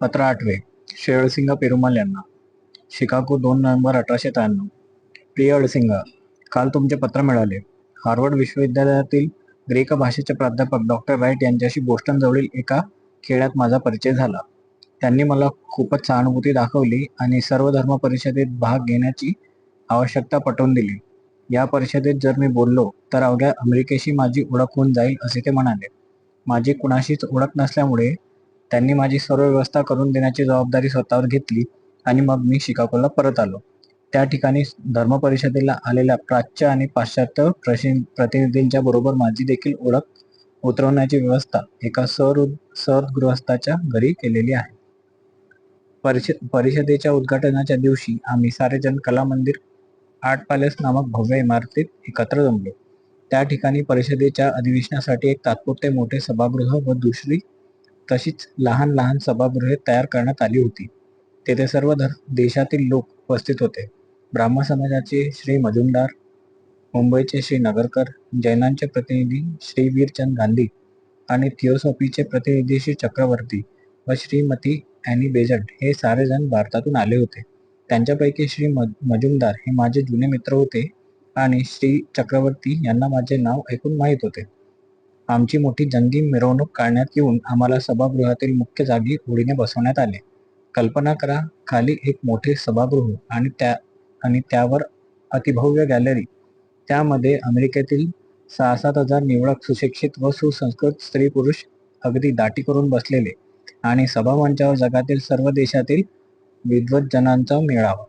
पत्र आठवे. शेळसिंग पेरुमल यांना. शिकागो दोन नोव्हेंबर अठराशे त्र्याण्णव. प्रिय अडसिंग काल तुमचे पत्र मिळाले. हार्वर्ड विश्वविद्यालयातील ग्रीक भाषेचे प्राध्यापक डॉक्टर राईट यांच्याशी बोस्टनजवळील एका खेड्यात माझा परिचय झाला. त्यांनी मला खूपच सहानुभूती दाखवली आणि सर्व धर्म परिषदेत भाग घेण्याची आवश्यकता पटवून दिली. या परिषदेत जर मी बोललो तर अवघ्या अमेरिकेशी माझी ओळख होऊन जाईल असे ते म्हणाले. माझी कुणाशीच ओळख नसल्यामुळे त्यांनी माझी सर्व व्यवस्था करून देण्याची जबाबदारी स्वतःवर घेतली आणि मग मी शिकागोला परत आलो. त्या ठिकाणी धर्म परिषदेला आलेल्या प्राच्य आणि पाश्चात्य प्रशि- प्रतिनिधींच्या बरोबर माझी देखील ओळख उतरवण्याची व्यवस्था एका सर सरगृहस्थाच्या घरी केलेली आहे. परिषद परिषदेच्या उद्घाटनाच्या दिवशी आम्ही सारेजण कला मंदिर आर्ट पॅलेस नामक भव्य इमारतीत एकत्र जमलो. त्या ठिकाणी परिषदेच्या अधिवेशनासाठी एक तात्पुरते मोठे सभागृह व दुसरी तशीच लहान लहान सभागृहे तयार करण्यात आली होती. तेथे सर्व धर देशातील लोक उपस्थित होते. ब्राह्मण समाजाचे श्री मजुमदार मुंबईचे श्री नगरकर जैनांचे प्रतिनिधी श्री वीरचंद गांधी आणि थिओसॉफीचे प्रतिनिधी श्री चक्रवर्ती व श्रीमती अॅनी बेजंट हे सारेजण भारतातून आले होते. त्यांच्यापैकी श्री मजुमदार हे माझे जुने मित्र होते आणि श्री चक्रवर्ती यांना माझे नाव ऐकून माहीत होते. आमची मोठी जंगी मिरवणूक काढण्यात येऊन आम्हाला सभागृहातील मुख्य जागी होडीने बसवण्यात आले. कल्पना करा खाली एक मोठे सभागृह आणि त्या आणि त्यावर अतिभव्य गॅलरी. त्यामध्ये अमेरिकेतील सहा सात हजार निवडक सुशिक्षित व सुसंस्कृत स्त्री पुरुष अगदी दाटी करून बसलेले आणि सभामंचावर जगातील सर्व देशातील विद्वत जनांचा मेळावा.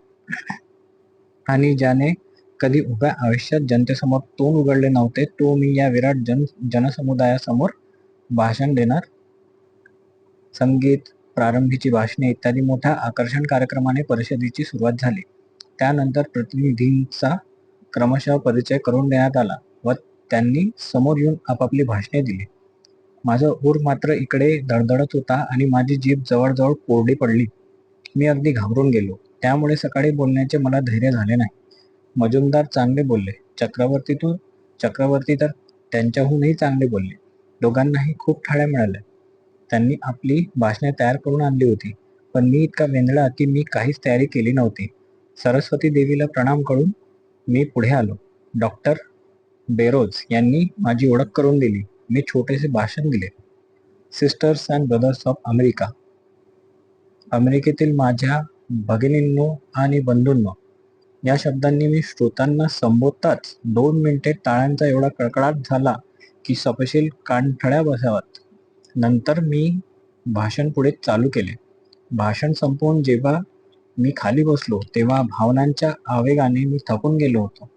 आणि ज्याने कधी उभ्या आयुष्यात जनतेसमोर तोंड उघडले नव्हते तो मी या विराट जन जनसमुदायासमोर भाषण देणार. संगीत प्रारंभीची भाषणे इत्यादी मोठ्या आकर्षण कार्यक्रमाने परिषदेची सुरुवात झाली. त्यानंतर प्रतिनिधींचा क्रमशः परिचय करून देण्यात आला व त्यांनी समोर येऊन आपापली भाषणे दिली. माझा ऊर मात्र इकडे धडधडत होता आणि माझी जीभ जवळजवळ कोरडी पडली. मी अगदी घाबरून गेलो. त्यामुळे सकाळी बोलण्याचे मला धैर्य झाले नाही. मजुमदार चांगले बोलले. चक्रवर्तीतून चक्रवर्ती तर त्यांच्याहूनही चांगले बोलले. दोघांनाही खूप ठाळ्या मिळाल्या. त्यांनी आपली भाषणे तयार करून आणली होती. पण मी इतका वेंधळा की मी काहीच तयारी केली नव्हती. सरस्वती देवीला प्रणाम करून मी पुढे आलो. डॉक्टर बेरोज यांनी माझी ओळख करून दिली. मी छोटेसे भाषण दिले. Sisters and brothers of America. अमेरिकेतील माझ्या भगिनींनो आणि बंधूंनो या शब्दांनी मी श्रोतांना संबोधताच दोन मिनिटे टाळ्यांचा एवढा कडकडाट झाला की सपशील कानठळ्या बसाव्यात. नंतर मी भाषण पुढे चालू केले. भाषण संपवून जेव्हा मी खाली बसलो तेव्हा भावनांच्या आवेगाने मी थकून गेलो होतो.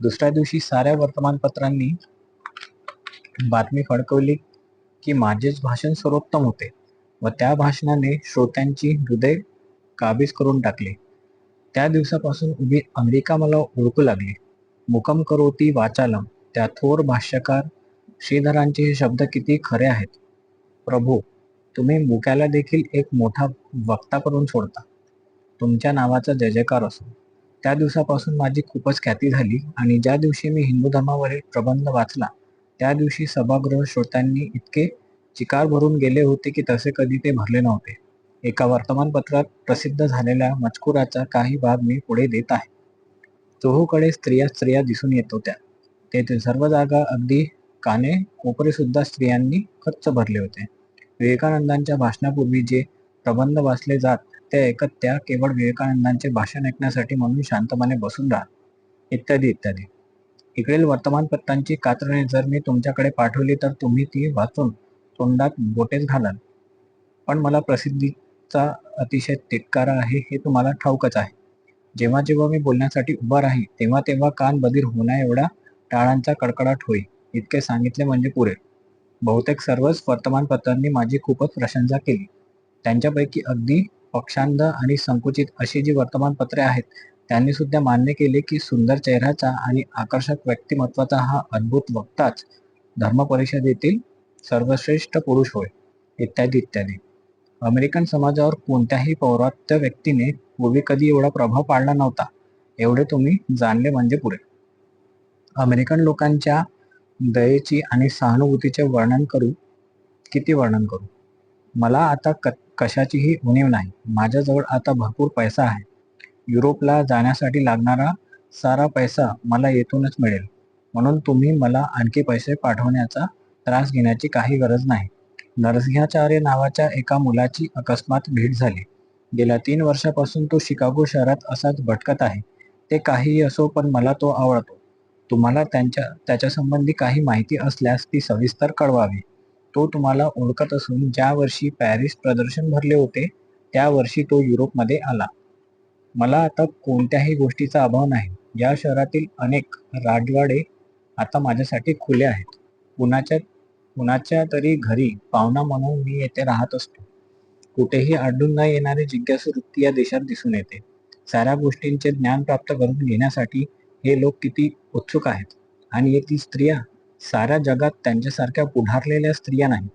दुसऱ्या दिवशी साऱ्या वर्तमानपत्रांनी बातमी फडकवली की माझेच भाषण सर्वोत्तम होते व त्या भाषणाने श्रोत्यांची हृदय काबीज करून टाकले. त्या दिवसापासून उभी अमेरिका मला ओळखू लागली. मुकम करोती वाचालम त्या थोर भाष्यकार श्रीधरांचे हे शब्द किती खरे आहेत. प्रभू तुम्ही मुक्याला देखील एक मोठा वक्ता करून सोडता. तुमच्या नावाचा जय जयकार असो. त्या दिवसापासून माझी खूपच ख्याती झाली आणि ज्या दिवशी मी हिंदू धर्मावरील प्रबंध वाचला त्या दिवशी सभागृह श्रोत्यांनी इतके चिकार भरून गेले होते की तसे कधी ते भरले नव्हते. एका वर्तमानपत्रात प्रसिद्ध झालेल्या मजकुराचा काही भाग मी पुढे देत आहे. चोहूकडे स्त्रिया स्त्रिया दिसून येत होत्या. तेथे सर्व जागा अगदी काने कोपरे सुद्धा स्त्रियांनी खर्च भरले होते. विवेकानंदांच्या भाषणापूर्वी जे प्रबंध वाचले जात ते ऐकत त्या केवळ विवेकानंदांचे भाषण ऐकण्यासाठी म्हणून शांतपणे बसून राहत. इत्यादी इत्यादी. इकडील वर्तमानपत्रांची कात्रणे जर मी तुमच्याकडे पाठवली तर तुम्ही ती वाचून तोंडात बोटेच घालाल. पण मला प्रसिद्धी चा अतिशय तिटकारा आहे हे तुम्हाला ठाऊकच आहे. जेव्हा जेव्हा मी बोलण्यासाठी उभा राहील तेव्हा तेव्हा कान बधीर होण्या एवढा टाळांचा कडकडाट होईल इतके सांगितले म्हणजे पुरे बहुतेक सर्वच वर्तमानपत्रांनी माझी खूपच प्रशंसा केली. त्यांच्यापैकी अगदी पक्षांध आणि संकुचित अशी जी वर्तमानपत्रे आहेत त्यांनी सुद्धा मान्य केले की सुंदर चेहऱ्याचा आणि आकर्षक व्यक्तिमत्वाचा हा अद्भुत वक्ताच धर्म परिषदेतील सर्वश्रेष्ठ पुरुष होय इत्यादी इत्यादी. अमेरिकन समाजावर कोणत्याही पौरात्य व्यक्तीने पूर्वी कधी एवढा प्रभाव पाडला नव्हता. एवढे तुम्ही जाणले म्हणजे पुरे अमेरिकन लोकांच्या दयेची आणि सहानुभूतीचे वर्णन करू किती वर्णन करू? मला आता क कशाचीही उणीव नाही. माझ्याजवळ आता भरपूर पैसा आहे. युरोपला जाण्यासाठी लागणारा सारा पैसा मला येथूनच मिळेल. म्हणून तुम्ही मला आणखी पैसे पाठवण्याचा त्रास घेण्याची काही गरज नाही. नरसिंहाचार्य नावाच्या एका मुलाची अकस्मात भेट झाली. गेल्या तीन वर्षापासून तो शिकागो शहरात असाच भटकत आहे. ते काहीही असो पण मला तो आवडतो. तुम्हाला त्यांच्या त्याच्यासंबंधी काही माहिती असल्यास ती सविस्तर कळवावी. तो तुम्हाला ओळखत असून ज्या वर्षी पॅरिस प्रदर्शन भरले होते त्या वर्षी तो युरोपमध्ये आला. मला आता कोणत्याही गोष्टीचा अभाव नाही. या शहरातील अनेक राजवाडे आता माझ्यासाठी खुले आहेत. कुणाच्या कुणाच्या तरी घरी पाहुणा म्हणून मी येथे राहत असतो. कुठेही आढळून न येणारी जिज्ञासू वृत्ती या देशात दिसून येते. साऱ्या गोष्टींचे ज्ञान प्राप्त करून घेण्यासाठी हे लोक किती उत्सुक आहेत. आणि येथील स्त्रिया साऱ्या जगात त्यांच्यासारख्या पुढारलेल्या स्त्रिया नाही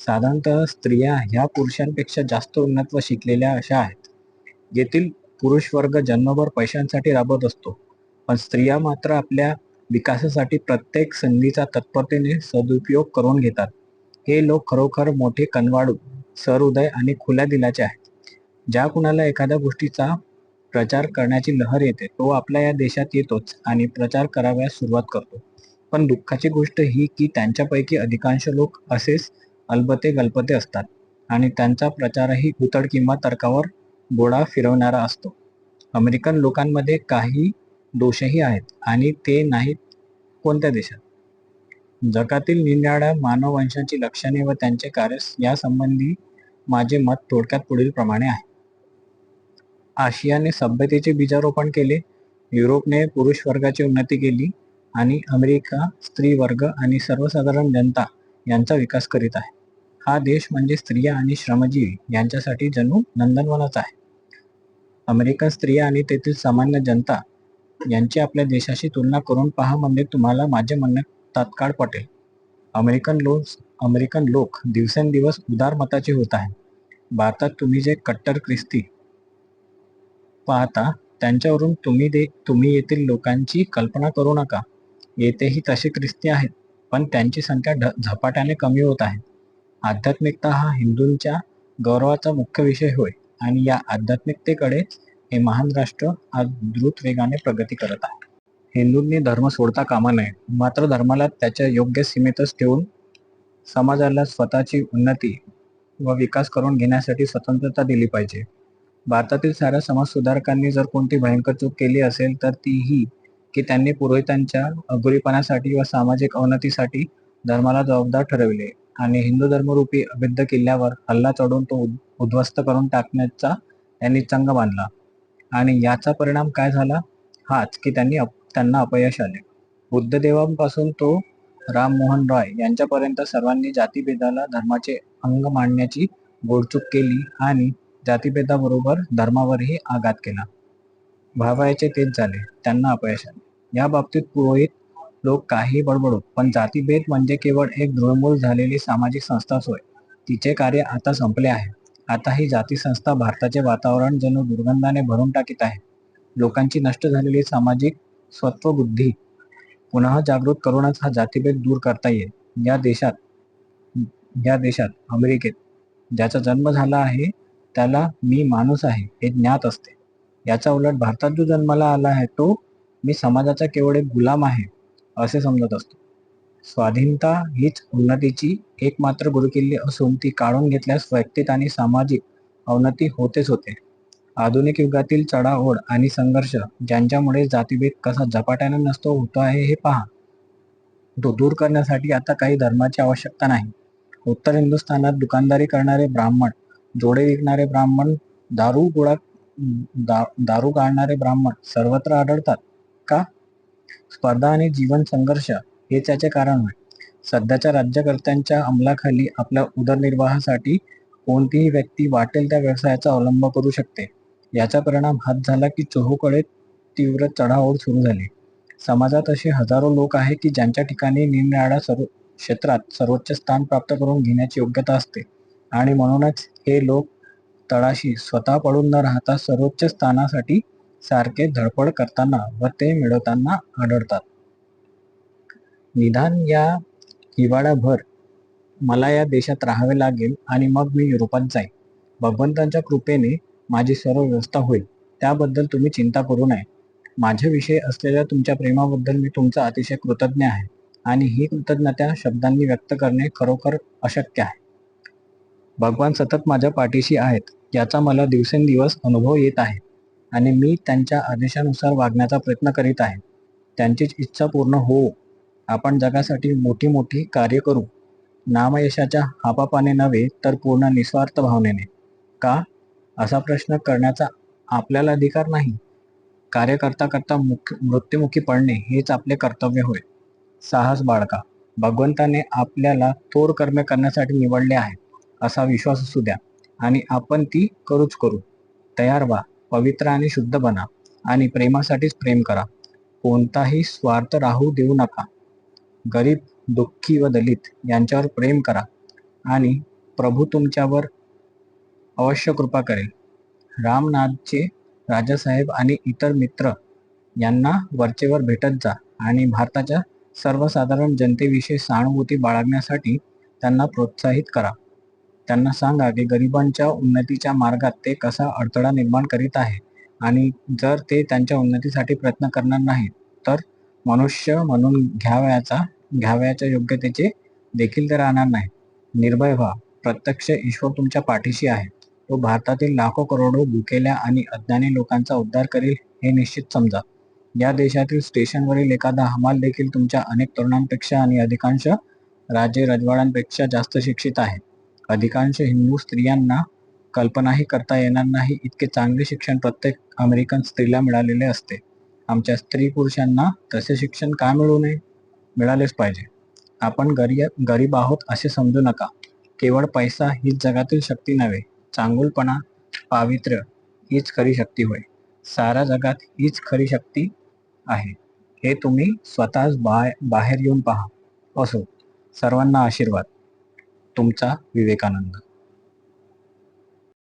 साधारणतः स्त्रिया ह्या पुरुषांपेक्षा जास्त उन्नत व शिकलेल्या अशा आहेत. येथील पुरुष वर्ग जन्मभर पैशांसाठी राबत असतो. पण स्त्रिया मात्र आपल्या विकासासाठी प्रत्येक संधीचा तत्परतेने सदुपयोग करून घेतात. हे लोक खरोखर मोठे कनवाडू सहृदय आणि खुल्या दिलाचे आहेत. ज्या कुणाला एखाद्या गोष्टीचा प्रचार करण्याची लहर येते तो आपल्या या देशात येतोच आणि प्रचार करावयास सुरुवात करतो. पण दुःखाची गोष्ट ही की त्यांच्यापैकी अधिकांश लोक असेच अलबते गल्पते असतात आणि त्यांचा प्रचारही उतड किंवा तर्कावर गोळा फिरवणारा असतो. अमेरिकन लोकांमध्ये काही दोषही आहेत आणि ते नाहीत कोणत्या देशात? जगातील निराळ्या मानववंशाची लक्षणे व त्यांचे कार्य यासंबंधी माझे मत थोडक्यात पुढील प्रमाणे आहे. आशियाने सभ्यतेचे बीजारोपण केले युरोपने पुरुष वर्गाची उन्नती केली आणि अमेरिका स्त्री वर्ग आणि सर्वसाधारण जनता यांचा विकास करीत आहे. हा देश म्हणजे स्त्रिया आणि श्रमजीवी यांच्यासाठी जणू नंदनवनच आहे. अमेरिकन स्त्रिया आणि तेथील सामान्य जनता यांची आपल्या देशाशी तुलना करून पहा म्हणजे तुम्हाला माझे म्हणणे तात्काळ पटेल. अमेरिकन लोक अमेरिकन लोक दिवसेंदिवस उदार मताचे होत आहे भारतात तुम्ही जे कट्टर ख्रिस्ती पाहता त्यांच्यावरून तुम्ही दे तुम्ही येथील लोकांची कल्पना करू नका. येथेही तसे ख्रिस्ती आहेत पण त्यांची संख्या ढ झपाट्याने कमी होत आहे. आध्यात्मिकता हा हिंदूंच्या गौरवाचा मुख्य विषय होय आणि या आध्यात्मिकतेकडे हे महान राष्ट्र आज द्रुत वेगाने प्रगती करत आहे. हिंदूंनी धर्म सोडता कामा नये मात्र धर्माला त्याच्या योग्य सीमेतच ठेवून समाजाला स्वतःची उन्नती व विकास करून घेण्यासाठी स्वतंत्रता दिली पाहिजे. भारतातील साऱ्या समाजसुधारकांनी जर कोणती भयंकर चूक केली असेल तर ती ही की त्यांनी पुरोहितांच्या अगुरीपणासाठी व सामाजिक अवनतीसाठी धर्माला जबाबदार ठरविले आणि हिंदू धर्मरूपी अभिद्ध किल्ल्यावर हल्ला चढवून तो उद्ध्वस्त करून टाकण्याचा त्यांनी चंग बांधला. आणि याचा परिणाम काय झाला? हाच की त्यांनी अप- त्यांना अपयश आले. बुद्धदेवांपासून तो राम मोहन रॉय यांच्यापर्यंत सर्वांनी जातीभेदाला धर्माचे अंग मांडण्याची गोडचूक केली आणि जातीभेदाबरोबर धर्मावरही आघात केला. भावायचे तेच झाले. त्यांना अपयश आले. या बाबतीत पुरोहित लोक काही बडबडो पण जातीभेद म्हणजे केवळ एक दृढमूल झालेली सामाजिक संस्थाच होय तिचे कार्य आता संपले आहे. आता ही जाती संस्था भारताचे वातावरण जणू दुर्गंधाने भरून टाकीत आहे. लोकांची नष्ट झालेली सामाजिक स्वत्वबुद्धी पुन्हा जागृत करूनच हा जातीभेद दूर करता येईल. या देशात या देशात अमेरिकेत ज्याचा जन्म झाला आहे त्याला मी माणूस आहे हे ज्ञात असते. याचा उलट भारतात जो जन्माला आला आहे तो मी समाजाचा केवळ एक गुलाम आहे असे समजत असतो. स्वाधीनता हीच उन्नतीची एकमात्र गुरुकिल्ली असून ती काढून घेतल्यास वैयक्तिक आणि सामाजिक अवनती होतेच होते. आधुनिक युगातील चढाओढ आणि संघर्ष ज्यांच्यामुळे जातीभेद कसा झपाट्याने नसतो होतो आहे हे पहा. तो दूर करण्यासाठी आता काही धर्माची आवश्यकता नाही. उत्तर हिंदुस्थानात दुकानदारी करणारे ब्राह्मण जोडे विकणारे ब्राह्मण दारू गोळा दा, दारू गाळणारे ब्राह्मण सर्वत्र आढळतात का? स्पर्धा आणि जीवन संघर्ष हेच याचे कारण आहे सध्याच्या राज्यकर्त्यांच्या अंमलाखाली आपल्या उदरनिर्वाहासाठी कोणतीही व्यक्ती वाटेल त्या व्यवसायाचा अवलंब करू शकते. याचा परिणाम हाच झाला की चोहोकडे तीव्र चढाओढ सुरू झाली. समाजात असे हजारो लोक आहेत की ज्यांच्या ठिकाणी निरनिराळ्या सर्व क्षेत्रात सर्वोच्च स्थान प्राप्त करून घेण्याची योग्यता असते. आणि म्हणूनच हे लोक तळाशी स्वतः पडून न राहता सर्वोच्च स्थानासाठी सारखे धडपड करताना व ते मिळवताना आढळतात. निदान या हिवाळ्याभर मला या देशात राहावे लागेल आणि मग मी युरोपात जाईन. भगवंतांच्या कृपेने माझी सर्व व्यवस्था होईल. त्याबद्दल तुम्ही चिंता करू नये. माझ्याविषयी असलेल्या तुमच्या प्रेमाबद्दल मी तुमचा अतिशय कृतज्ञ आहे आणि ही कृतज्ञता शब्दांनी व्यक्त करणे खरोखर अशक्य आहे. भगवान सतत माझ्या पाठीशी आहेत. याचा मला दिवसेंदिवस अनुभव येत आहे आणि मी त्यांच्या आदेशानुसार वागण्याचा प्रयत्न करीत आहे. त्यांचीच इच्छा पूर्ण हो. आपण जगासाठी मोठी मोठी कार्य करू. नामयशाच्या हापापाने नव्हे तर पूर्ण निस्वार्थ भावनेने. का? असा प्रश्न करण्याचा आपल्याला अधिकार नाही. कार्य करता करता मुख मृत्युमुखी पडणे हेच आपले कर्तव्य होय. साहस बाळका भगवंताने आपल्याला थोर कर्मे करण्यासाठी निवडले आहे असा विश्वास असू द्या. आणि आपण ती करूच करू. तयार व्हा. पवित्र आणि शुद्ध बना. आणि प्रेमासाठीच प्रेम करा. कोणताही स्वार्थ राहू देऊ नका. गरीब दुःखी व दलित यांच्यावर प्रेम करा आणि प्रभू तुमच्यावर अवश्य कृपा करेल. रामनाथचे राजासाहेब आणि इतर मित्र यांना वरचेवर भेटत जा आणि भारताच्या सर्वसाधारण जनतेविषयी सहानुभूती बाळगण्यासाठी त्यांना प्रोत्साहित करा. त्यांना सांगा की गरिबांच्या उन्नतीच्या मार्गात ते कसा अडथळा निर्माण करीत आहे आणि जर ते त्यांच्या उन्नतीसाठी प्रयत्न करणार नाहीत तर मनुष्य म्हणून घ्यावयाचा घ्यावयाच्या योग्यतेचे देखील ते राहणार नाही. निर्भय व्हा. प्रत्यक्ष ईश्वर तुमच्या पाठीशी आहे. तो भारतातील लाखो करोडो भुकेल्या आणि अज्ञानी लोकांचा उद्धार करील हे निश्चित समजा. या देशातील स्टेशनवरील एखादा हमाल देखील तुमच्या अनेक तरुणांपेक्षा आणि अधिकांश राजे रजवाड्यांपेक्षा जास्त शिक्षित आहे. अधिकांश हिंदू स्त्रियांना कल्पनाही करता येणार नाही. इतके चांगले शिक्षण प्रत्येक अमेरिकन स्त्रीला मिळालेले असते. आमच्या स्त्री पुरुषांना तसे शिक्षण का मिळू नये? मिळालेच पाहिजे. आपण गरी गरीब आहोत असे समजू नका. केवळ पैसा हीच जगातील शक्ती नव्हे चांगुलपणा पावित्र्य हीच खरी शक्ती होय. साऱ्या जगात हीच खरी शक्ती आहे. हे तुम्ही स्वतःच बाहेर बाहेर येऊन पहा. असो. सर्वांना आशीर्वाद. तुमचा विवेकानंद.